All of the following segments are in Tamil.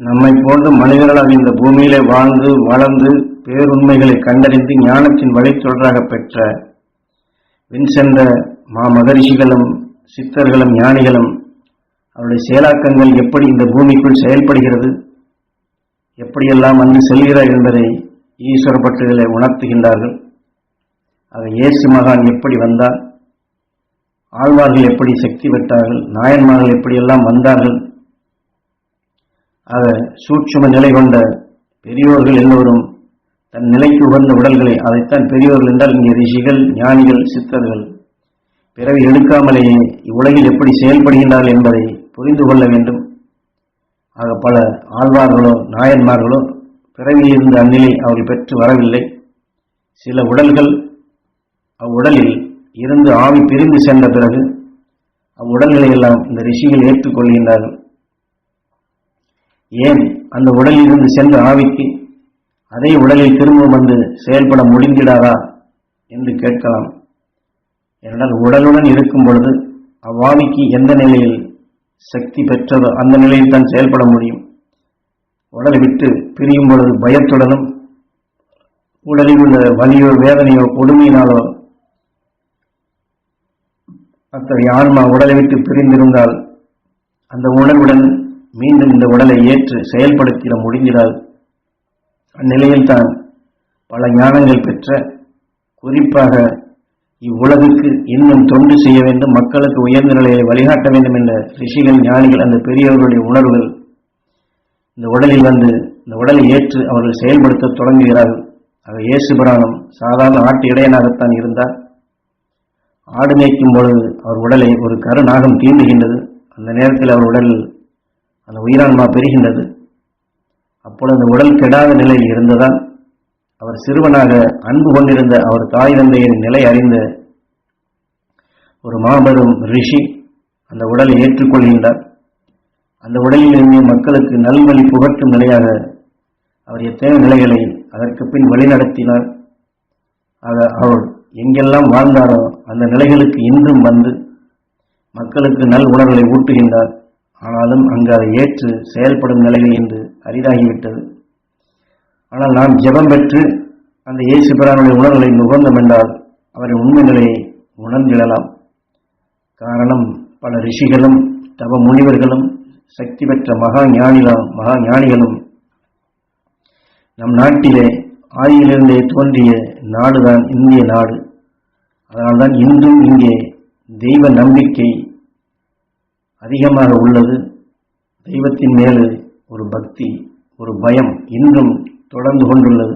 நம்மை போன்ற மனிதர்களாக இந்த பூமியிலே வாழ்ந்து வளர்ந்து பேருண்மைகளை கண்டறிந்து ஞானத்தின் வழித்தொடராக பெற்ற வின்சென்ற மா மகரிஷிகளும் சித்தர்களும் ஞானிகளும் அவருடைய செயலாக்கங்கள் எப்படி இந்த பூமிக்குள் செயல்படுகிறது எப்படியெல்லாம் வந்து செல்கிறார் என்பதை ஈஸ்வர பட்டுகளை உணர்த்துகின்றார்கள். ஆக இயேசு மகான் எப்படி வந்தார்? ஆழ்வார்கள் எப்படி சக்தி பெற்றார்கள்? நாயன்மார்கள் எப்படியெல்லாம் வந்தார்கள்? ஆக சூட்சும நிலை கொண்ட பெரியோர்கள் எல்லோரும் தன் நிலைக்கு உகந்த உடல்களை அதைத்தான் பெரியோர்கள் என்றால் இங்கே ரிஷிகள் ஞானிகள் சித்தர்கள் பிறவி எடுக்காமலேயே இவ்வுலகில் எப்படி செயல்படுகின்றார்கள் என்பதை புரிந்து கொள்ள வேண்டும். ஆக பல ஆழ்வார்களோ நாயன்மார்களோ பிறவியில் இருந்த அந்நிலை அவர்கள் பெற்று வரவில்லை. சில உடல்கள் அவ்வுடலில் இருந்து ஆவி பிரிந்து சென்ற பிறகு அவ்வுடல்களை எல்லாம் இந்த ரிஷிகள் ஏற்றுக்கொள்கின்றார்கள். ஏன் அந்த உடலில் இருந்து சென்ற ஆவிக்கு அதே உடலில் திரும்ப வந்து செயல்பட முடிந்திடாதா என்று கேட்கலாம். ஏனென்றால் உடலுடன் இருக்கும் பொழுது அவ்வாவிக்கு எந்த நிலையில் சக்தி பெற்றதோ அந்த நிலையில் தான் செயல்பட முடியும். உடலை விட்டு பிரியும் பொழுது பயத்துடனும் உடலில் உள்ள வலியோ வேதனையோ கொடுமையினாலோ அத்தகைய ஆன்மா உடலை விட்டு பிரிந்திருந்தால் அந்த உணர்வுடன் மீண்டும் இந்த உடலை ஏற்று செயல்படுத்திட முடிகிறாள் அந்நிலையில் தான் பல ஞானங்கள் பெற்ற குறிப்பாக இவ்வுலகுக்கு இன்னும் தொண்டு செய்ய வேண்டும் மக்களுக்கு உயர்ந்த நிலையை வழிகாட்ட வேண்டும் என்ற ரிஷிகள் ஞானிகள் அந்த பெரியவர்களுடைய உணர்வுகள் இந்த உடலில் வந்து இந்த உடலை ஏற்று அவர்கள் செயல்படுத்த தொடங்குகிறார்கள். ஆக இயேசு பிராணம் சாதாரண ஆட்டு இடையனாகத்தான் இருந்தார். ஆடு மேய்க்கும் பொழுது அவர் உடலை ஒரு கருநாகம் தீண்டுகின்றது. அந்த நேரத்தில் அவர் உடல் அந்த உயிரான்மா பெறுகின்றது. அப்பொழுது அந்த உடல் கெடாத நிலையில் இருந்ததால் அவர் சிறுவனாக அன்பு கொண்டிருந்த அவர் தாய் தந்தையின் நிலை அறிந்த ஒரு மாபெரும் ரிஷி அந்த உடலை ஏற்றுக்கொள்கின்றார். அந்த உடலிலிருந்து மக்களுக்கு நல்வழி புகட்டும் நிலையாக அவர் எத்தனை நிலைகளை அதற்கு பின் வழிநடத்தினார். ஆக அவர் எங்கெல்லாம் வாழ்ந்தாரோ அந்த நிலைகளுக்கு இன்றும் வந்து மக்களுக்கு நல் உணர்வுகளை ஊட்டுகின்றார். ஆனாலும் அங்கு அதை ஏற்று செயல்படும் நிலைகள் என்று அரிதாகிவிட்டது. ஆனால் நாம் ஜெபம் பெற்று அந்த இயேசு பிரானுடைய உணர்வுகளை நுகர்ந்தோம் என்றால் அவரின் உண்மை நிலையை உணர்ந்திடலாம். காரணம் பல ரிஷிகளும் தவ முனிவர்களும் சக்தி பெற்ற மகா ஞானிகளும் மகா ஞானிகளும் நம் நாட்டிலே ஆதியிலிருந்தே தோன்றிய நாடுதான் இந்திய நாடு. அதனால்தான் இன்றும் இங்கே தெய்வ நம்பிக்கை அதிகமாக உள்ளது. தெய்வத்தின் மேல் ஒரு பக்தி ஒரு பயம் இன்றும் தொடர்ந்து கொண்டுள்ளது.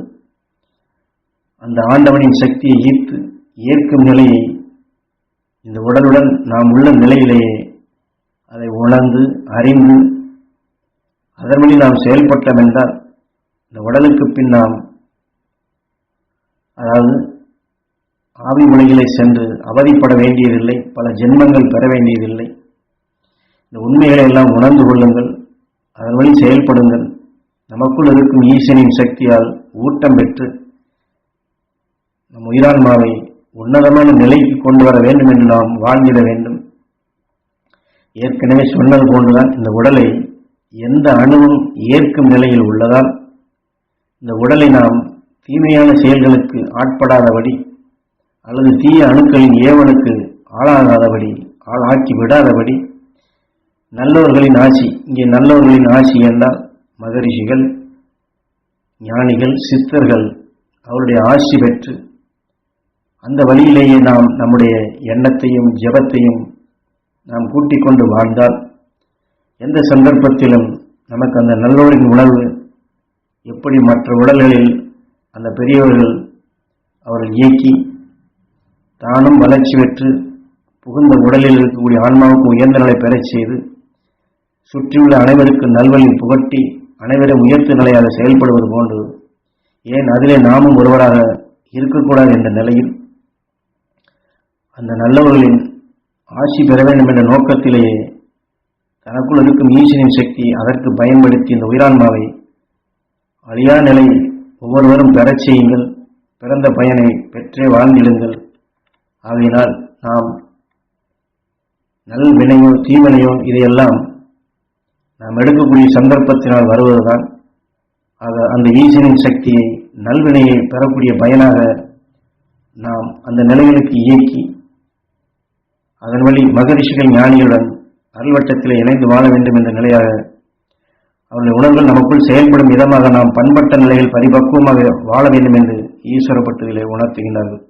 அந்த ஆண்டவனின் சக்தியை ஈர்த்து ஏற்கும் நிலையை இந்த உடலுடன் நாம் உள்ள நிலையிலேயே அதை உணர்ந்து அறிந்து அதன்படி நாம் செயல்பட்டோம் என்றால் இந்த உடலுக்கு பின் நாம் அதாவது ஆவி உலகிலே சென்று அவதிப்பட வேண்டியதில்லை பல ஜென்மங்கள் பெற வேண்டியதில்லை. இந்த உண்மைகளை எல்லாம் உணர்ந்து கொள்ளுங்கள். அதன் வழி செயல்படுங்கள். நமக்குள் இருக்கும் ஈசனின் சக்தியால் ஊட்டம் பெற்று நம் உயிரான்மாவை உன்னதமான நிலைக்கு கொண்டு வர வேண்டும் என்று நாம் வாழ்ந்திட வேண்டும். ஏற்கனவே சொன்னது போன்றுதான் இந்த உடலை எந்த அணுவும் ஏற்கும் நிலையில் உள்ளதால் இந்த உடலை நாம் தீமையான செயல்களுக்கு ஆட்படாதபடி அல்லது தீய அணுக்களின் ஏவனுக்கு ஆளாகாதபடி ஆளாக்கி விடாதபடி நல்லவர்களின் ஆசி. இங்கே நல்லவர்களின் ஆசி என்றால் மகரிஷிகள் ஞானிகள் சித்தர்கள் அவருடைய ஆசி பெற்று அந்த வழியிலேயே நாம் நம்முடைய எண்ணத்தையும் ஜபத்தையும் நாம் கூட்டிக் கொண்டு வாழ்ந்தால் எந்த சந்தர்ப்பத்திலும் நமக்கு அந்த நல்லோரின் உணர்வு எப்படி மற்ற உடல்களில் அந்த பெரியவர்கள் அவர்கள் இயக்கி தானும் வளர்ச்சி பெற்று புகுந்த உடலில் இருக்கக்கூடிய ஆன்மாவுக்கு உயர்ந்த நிலை பெறச் செய்து சுற்றியுள்ள அனைவருக்கு நல்வழி புகட்டி அனைவரை உயர்த்த நிலையாக செயல்படுவது போன்று ஏன் அதிலே நாமும் ஒருவராக இருக்கக்கூடாது என்ற நிலையில் அந்த நல்லவர்களின் ஆட்சி பெற வேண்டும் என்ற நோக்கத்திலேயே தனக்குள் இருக்கும் ஈசனின் சக்தி அதற்கு பயன்படுத்தி இந்த உயிரான்மாவை அழியா நிலை ஒவ்வொருவரும் பெறச் செய்யுங்கள். பிறந்த பயனை பெற்றே வாழ்ந்திடுங்கள். ஆகையினால் நாம் நல் வினையோ தீவினையோ இதையெல்லாம் நாம் எடுக்கக்கூடிய சந்தர்ப்பத்தினால் வருவதுதான். ஆக அந்த ஈசனின் சக்தியை நல்வினையை பெறக்கூடிய பயனாக நாம் அந்த நிலைகளுக்கு இயக்கி அதன் வழி மகரிஷிகள் ஞானிகளுடன் அருள்வட்டத்தில் இணைந்து வாழ வேண்டும் என்ற நிலையாக அவருடைய உணர்வுகள் நமக்குள் செயல்படும் விதமாக நாம் பண்பட்ட நிலையில் பரிபக்குவமாக வாழ வேண்டும் என்று ஈஸ்வரப்பட்டுகளை உணர்த்துகின்றார்கள்.